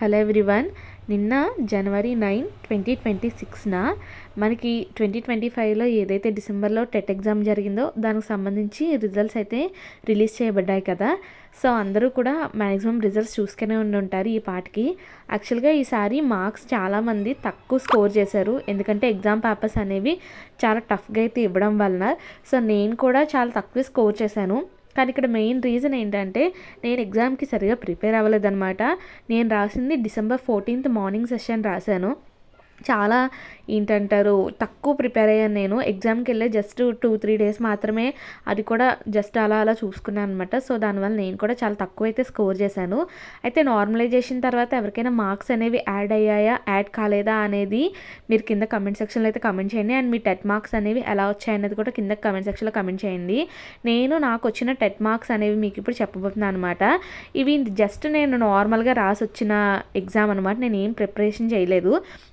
Hello everyone నిన్న జనవరి nine twenty twenty సిక్స్న మనకి ట్వంటీ ట్వంటీ ఫైవ్లో ఏదైతే డిసెంబర్లో టెట్ ఎగ్జామ్ జరిగిందో దానికి సంబంధించి రిజల్ట్స్ అయితే రిలీజ్ చేయబడ్డాయి కదా. సో అందరూ కూడా మ్యాక్సిమం రిజల్ట్స్ చూసుకునే ఉండి ఉంటారు ఈ పాటకి. యాక్చువల్గా ఈసారి మార్క్స్ చాలామంది తక్కువ స్కోర్ చేశారు. ఎందుకంటే ఎగ్జామ్ పేపర్స్ అనేవి చాలా టఫ్గా అయితే ఇవ్వడం వలన. సో నేను కూడా చాలా తక్కువ స్కోర్ చేశాను. కానీ ఇక్కడ మెయిన్ రీజన్ ఏంటంటే నేను ఎగ్జామ్కి సరిగా ప్రిపేర్ అవ్వలేదన్నమాట. నేను రాసింది డిసెంబర్ ఫోర్టీన్త్ మార్నింగ్ సెషన్ రాశాను. చాలా ఏంటంటారు తక్కువ ప్రిపేర్ అయ్యాను నేను. ఎగ్జామ్కి వెళ్ళే జస్ట్ టూ త్రీ డేస్ మాత్రమే అది కూడా జస్ట్ అలా అలా చూసుకున్నాను అనమాట సో దానివల్ల నేను కూడా చాలా తక్కువ అయితే స్కోర్ చేశాను. అయితే నార్మలైజేషన్ తర్వాత ఎవరికైనా మార్క్స్ అనేవి యాడ్ అయ్యాయా యాడ్ కాలేదా అనేది మీరు కింద కమెంట్ సెక్షన్లో అయితే కమెంట్ చేయండి. అండ్ మీ టెట్ మార్క్స్ అనేవి ఎలా వచ్చాయనేది కూడా కింద కమెంట్ సెక్షన్లో కమెంట్ చేయండి. నేను నాకు వచ్చిన టెట్ మార్క్స్ అనేవి మీకు ఇప్పుడు చెప్పబోతున్నాను అనమాట ఇవి జస్ట్ నేను నార్మల్గా రాసి వచ్చిన ఎగ్జామ్ అనమాట నేను ఏం ప్రిపరేషన్ చేయలేదు.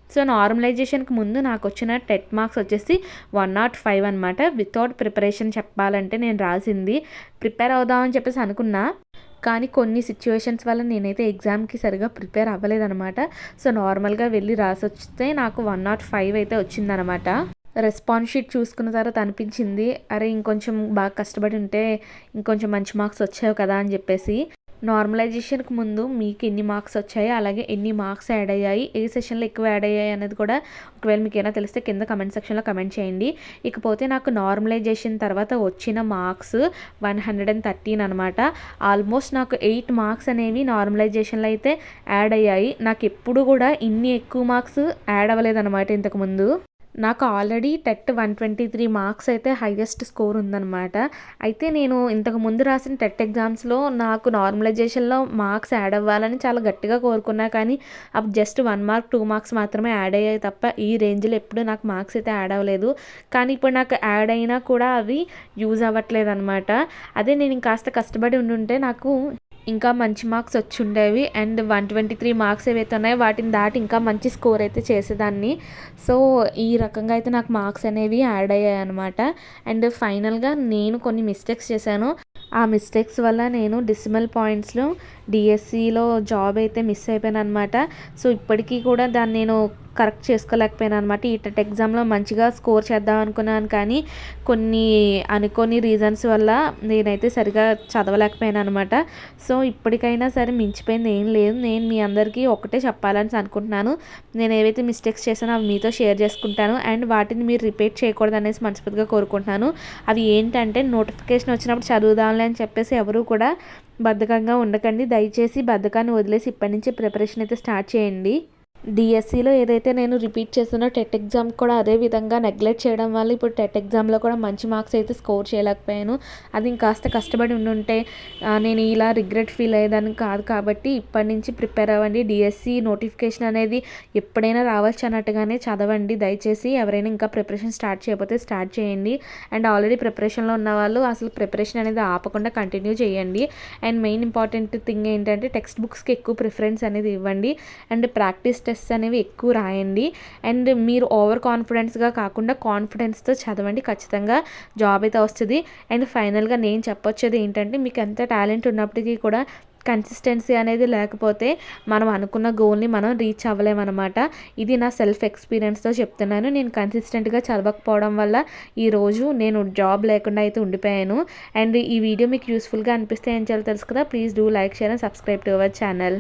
సో నార్మలైజేషన్కి ముందు నాకు వచ్చిన టెట్ మార్క్స్ వచ్చేసి వన్ నాట్ ఫైవ్ అనమాట వితౌట్ ప్రిపరేషన్ చెప్పాలంటే నేను రాసింది ప్రిపేర్ అవుదామని చెప్పేసి అనుకున్నా. కానీ కొన్ని సిచ్యువేషన్స్ వల్ల నేనైతే ఎగ్జామ్కి సరిగా ప్రిపేర్ అవ్వలేదనమాట సో నార్మల్గా వెళ్ళి రాసి వస్తే నాకు వన్ నాట్ ఫైవ్ అయితే వచ్చిందనమాట రెస్పాన్స్ షీట్ చూసుకున్న తర్వాత అనిపించింది అరే ఇంకొంచెం బాగా కష్టపడి ఉంటే ఇంకొంచెం మంచి మార్క్స్ వచ్చావు కదా అని చెప్పేసి. నార్మలైజేషన్కి ముందు మీకు ఎన్ని మార్క్స్ వచ్చాయి అలాగే ఎన్ని మార్క్స్ యాడ్ అయ్యాయి ఏ సెషన్లో ఎక్కువ యాడ్ అయ్యాయి అనేది కూడా ఒకవేళ మీకు ఏమైనా తెలిస్తే కింద కమెంట్ సెక్షన్లో కమెంట్ చేయండి. ఇకపోతే నాకు నార్మలైజేషన్ తర్వాత వచ్చిన marks one hundred and thirteen అనమాట ఆల్మోస్ట్ నాకు ఎయిట్ మార్క్స్ అనేవి నార్మలైజేషన్లో అయితే యాడ్ అయ్యాయి. నాకు ఎప్పుడు కూడా ఇన్ని ఎక్కువ మార్క్స్ యాడ్ అవ్వలేదన్నమాట ఇంతకుముందు నాకు already TET one twenty three marks అయితే హైయెస్ట్ స్కోర్ ఉందన్నమాట. అయితే నేను ఇంతకు ముందు రాసిన టెట్ ఎగ్జామ్స్లో నాకు నార్మలైజేషన్లో మార్క్స్ యాడ్ అవ్వాలని చాలా గట్టిగా కోరుకున్నా కానీ అప్పుడు just one mark two marks మాత్రమే యాడ్ అయ్యాయి తప్ప ఈ రేంజ్లో ఎప్పుడు నాకు మార్క్స్ అయితే యాడ్ అవ్వలేదు. కానీ ఇప్పుడు నాకు యాడ్ అయినా కూడా అవి యూజ్ అవ్వట్లేదు అనమాట అదే నేను కాస్త కష్టపడి ఉండుంటే నాకు ఇంకా మంచి మార్క్స్ వచ్చి ఉండేవి and one twenty three marks ఏవైతే ఉన్నాయో వాటిని దాటి ఇంకా మంచి స్కోర్ అయితే చేసేదాన్ని. సో ఈ రకంగా అయితే నాకు మార్క్స్ అనేవి యాడ్ అయ్యాయి అనమాట అండ్ ఫైనల్గా నేను కొన్ని మిస్టేక్స్ చేశాను. ఆ మిస్టేక్స్ వల్ల నేను డిసిమల్ పాయింట్స్లో డిఎస్సిలో జాబ్ అయితే మిస్ అయిపోయాను అనమాట సో ఇప్పటికీ కూడా దాన్ని నేను కరెక్ట్ చేసుకోలేకపోయాను అనమాట. ఈ టెట్ ఎగ్జామ్లో మంచిగా స్కోర్ చేద్దాం అనుకున్నాను కానీ కొన్ని అనుకోని రీజన్స్ వల్ల నేనైతే సరిగా చదవలేకపోయాను అనమాట. సో ఇప్పటికైనా సరే మించిపోయింది ఏం లేదు. నేను మీ అందరికీ ఒకటే చెప్పాలని అనుకుంటున్నాను. నేను ఏవైతే మిస్టేక్స్ చేశానో అవి మీతో షేర్ చేసుకుంటాను. అండ్ వాటిని మీరు రిపీట్ చేయకూడదు అనేసి మనస్ఫూర్తిగా కోరుకుంటున్నాను. అవి ఏంటంటే నోటిఫికేషన్ వచ్చినప్పుడు చదువుదాంలే అని చెప్పేసి ఎవరు కూడా బద్ధకంగా ఉండకండి. దయచేసి బద్ధకాన్ని వదిలేసి ఇప్పటి నుంచి ప్రిపరేషన్ అయితే స్టార్ట్ చేయండి. డిఎస్సిలో ఏదైతే నేను రిపీట్ చేస్తున్నా టెట్ ఎగ్జామ్ కూడా అదే విధంగా నెగ్లెక్ట్ చేయడం వల్ల ఇప్పుడు టెట్ ఎగ్జామ్లో కూడా మంచి మార్క్స్ అయితే స్కోర్ చేయలేకపోయాను. అది ఇంకాస్త కష్టపడి ఉండుంటే నేను ఇలా రిగ్రెట్ ఫీల్ అయ్యేదాన్ని కాదు కాబట్టి ఇప్పటి నుంచి ప్రిపేర్ అవ్వండి. డిఎస్సి నోటిఫికేషన్ అనేది ఎప్పుడైనా రావచ్చు అన్నట్టుగానే చదవండి. దయచేసి ఎవరైనా ఇంకా ప్రిపరేషన్ స్టార్ట్ చేయకపోతే స్టార్ట్ చేయండి. అండ్ ఆల్రెడీ ప్రిపరేషన్లో ఉన్న వాళ్ళు అసలు ప్రిపరేషన్ అనేది ఆపకుండా కంటిన్యూ చేయండి. అండ్ మెయిన్ ఇంపార్టెంట్ థింగ్ ఏంటంటే టెక్స్ట్ బుక్స్కి ఎక్కువ ప్రిఫరెన్స్ అనేది ఇవ్వండి. అండ్ ప్రాక్టీస్ టెస్ట్ టెస్ట్స్ అనేవి ఎక్కువ రాయండి. అండ్ మీరు ఓవర్ కాన్ఫిడెన్స్గా కాకుండా కాన్ఫిడెన్స్తో చదవండి. ఖచ్చితంగా జాబ్ అయితే వస్తుంది. అండ్ ఫైనల్గా నేను చెప్పొచ్చేది ఏంటంటే మీకు ఎంత టాలెంట్ ఉన్నప్పటికీ కూడా కన్సిస్టెన్సీ అనేది లేకపోతే మనం అనుకున్న గోల్ని మనం రీచ్ అవ్వలేమన్నమాట. ఇది నా సెల్ఫ్ ఎక్స్పీరియన్స్తో చెప్తున్నాను. నేను కన్సిస్టెంట్గా చదవకపోవడం వల్ల ఈరోజు నేను జాబ్ లేకుండా అయితే ఉండిపోయాను. అండ్ ఈ వీడియో మీకు యూస్ఫుల్గా అనిపిస్తే ఏం చేయాలో తెలుసు కదా please do like share and subscribe to our channel.